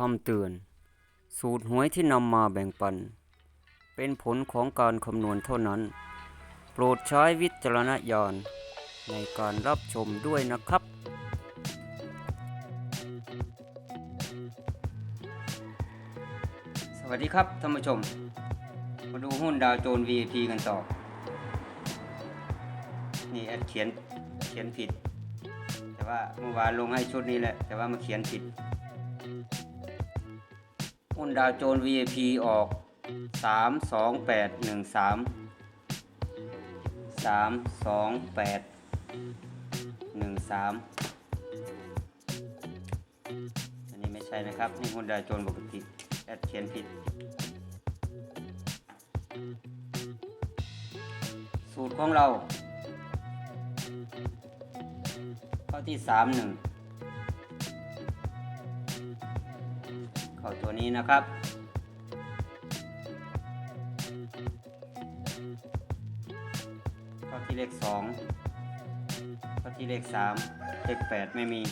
คำเตือน สูตรหวยที่นำมาแบ่งปัน เป็นผลของการคำนวณเท่านั้น โปรดใช้วิจารณญาณในการรับชมด้วยนะครับ สวัสดีครับท่านผู้ชม มาดูหุ้นดาวโจนส์ VIP กันต่อ นี่แอดเขียนเขียนผิด แต่ว่าเมื่อวานลงให้ชุดนี้แหละ แต่ว่ามาเขียนผิด หุ้นดาวโจน VAP ออก 3 2 8 1 3 3 2 8 1 3 อันนี้ไม่ใช่นะครับ นี่หุ้นดาวโจนปกติแอดเขียนผิด สูตรของเรา ข้อที่ 3 1 เข้าตัวนี้นะครับ เข้าที่เลขสองเข้าที่เลขสามเลขแปดไม่มี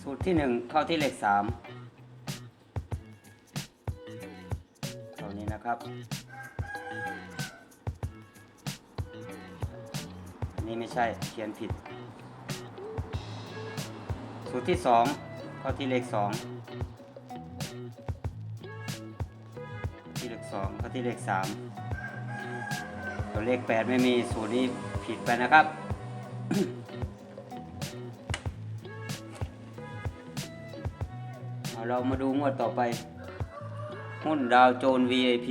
สูตรที่หนึ่งเข้าที่เลขสามเท่านี้นะครับอันนี้ไม่ใช่เขียนผิด สูตรที่สองเข้าที่เลขสองที่เลขสองเข้าที่เลขสามตัวเลขแปดไม่มีสูตรนี้ผิดไปนะครับเเรามาดูงวดต่อไป หุ้นดาวโจน VIP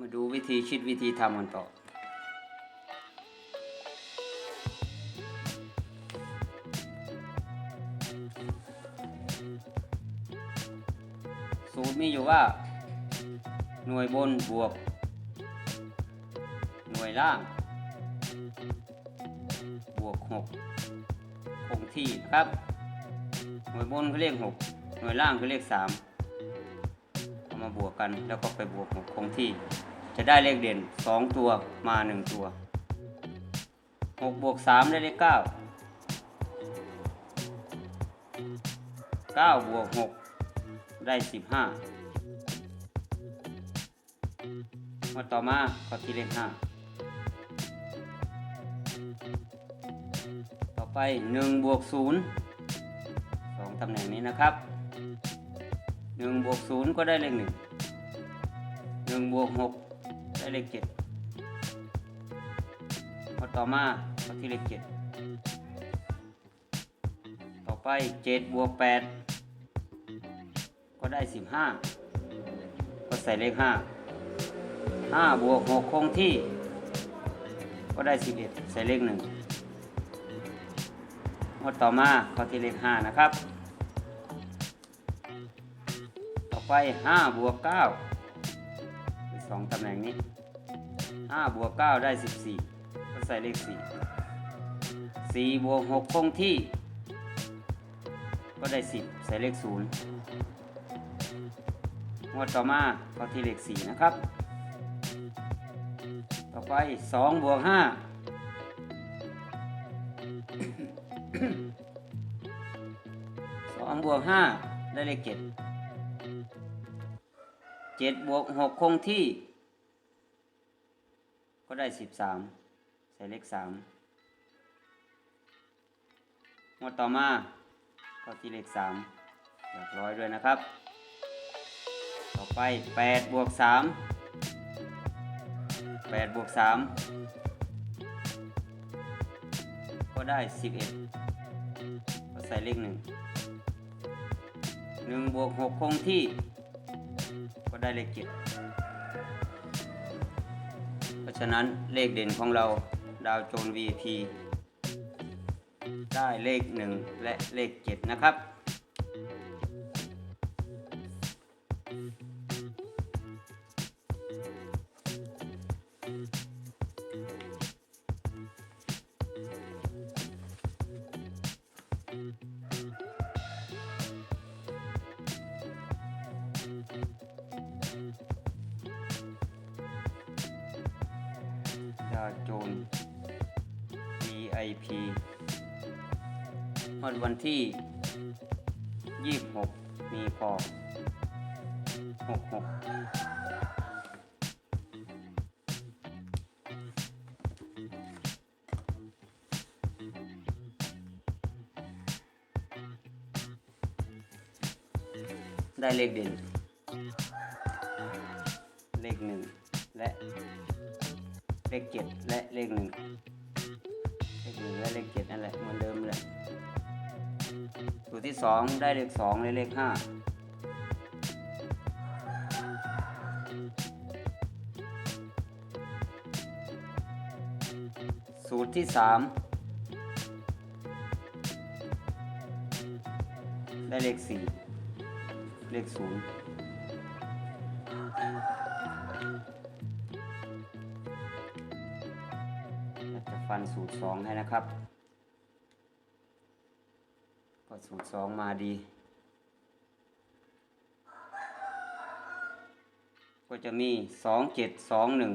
มาดูวิธีคิดวิธีทำกันต่อสูตรมีอยู่ว่า หน่วยบนบวก หน่วยล่าง บวกหกคงที่นะครับ หน่วยบนเขาเรียกหกหน่วยล่างเขาเรียกสามเอามาบวกกันแล้วก็ไปบวกหกคงที่ จะได้เลขเด่นสองตัวมาหนึ่งตัวหกบวกสามได้เลขเก้าเก้าบวกหกได้สิบห้ามาต่อมาข้อที่เลขห้าต่อไปหนึ่งบวกศูนย์สองตำแหน่งนี้นะครับหนึ่งบวกศูนย์ก็ได้เลขหนึ่งหนึ่งบวกหก ได้เลขเจ็ดข้อต่อมาข้อที่เลขเจ็ดต่อไปเจ็ดบวกแปดก็ได้สิบห้าก็ใส่เลขห้าห้าบวกหกคงที่ ก็ได้สิบเอ็ดใส่เลขหนึ่งข้อต่อมาข้อที่เลขห้านะครับ ต่อไปห้าบวกเก้าสองตำแหน่งนี้ ห้าบวกเก้าได้สิบสี่ก็ใส่เลขสี่สี่บวกหกคงที่ ก็ได้สิบใส่เลขศูนย์งวดต่อมาก็ที่เลขสี่นะครับ ต่อไปสองบวกห้าสองบวกห้าได้เลขเจ็ดเจ็ดบวกหกคงที่ ก็ได้สิบสามใส่เลขสามงวดต่อมาก็ที่เลขสามเรียบร้อยด้วยนะครับ ต่อไปแปดบวกสามแปดบวกสามก็ได้สิบเอ็ดก็ใส่เลขหนึ่งหนึ่งบวกหกคงที่ ก็ได้เลขเจ็ดเพราะ ฉะนั้นเลขเด่นของเราดาวโจน V.P. ได้เลขหนึ่งและเลขเจ็ดนะครับาโจน VIP วันวันที่ 26 มีพอ 66ได้เลขเด่น เลขหนึ่งและ เลขเจ็ดและเลขหนึ่งเลขหนึ่งและเลขเจ็ดนั่นแหละเหมือนเดิมเลยสูตรที่สองได้เลขสองและเลขห้าสูตรที่สามได้เลขสี่เลขศูนย์ ฟันสูตรสองให้นะครับ ก็สูตรสองมาดี ก็จะมีสองเจ็ดสองหนึ่ง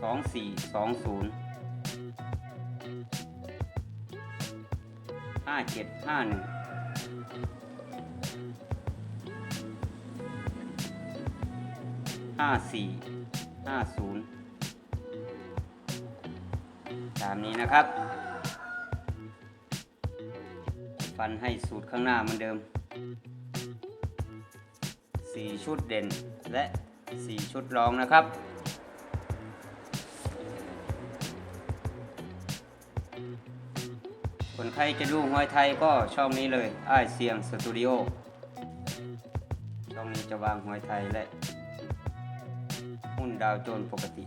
สองสี่สองศูนย์ห้าเจ็ดห้าหนึ่ง ห้าสี่ห้าศูนย์ตามนี้นะครับ ฟันให้สูตรข้างหน้าเหมือนเดิมสี่ชุดเด่นและสี่ชุดรองนะครับคนใครจะดูหวยไทยก็ช่องนี้เลยอ้ายเสียงสตูดิโอช่องนี้จะวางหวยไทยและ หุ้นดาวโจนส์ปกติ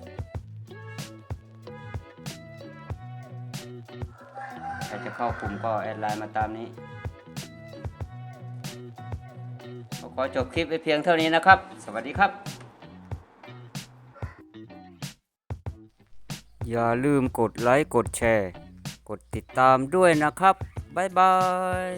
ใครจะเข้ากลุ่มก็แอดไลน์มาตามนี้ก็ขอจบคลิปไปเพียงเท่านี้นะครับ สวัสดีครับ อย่าลืมกดไลค์ กดแชร์ กดติดตามด้วยนะครับ บ๊ายบาย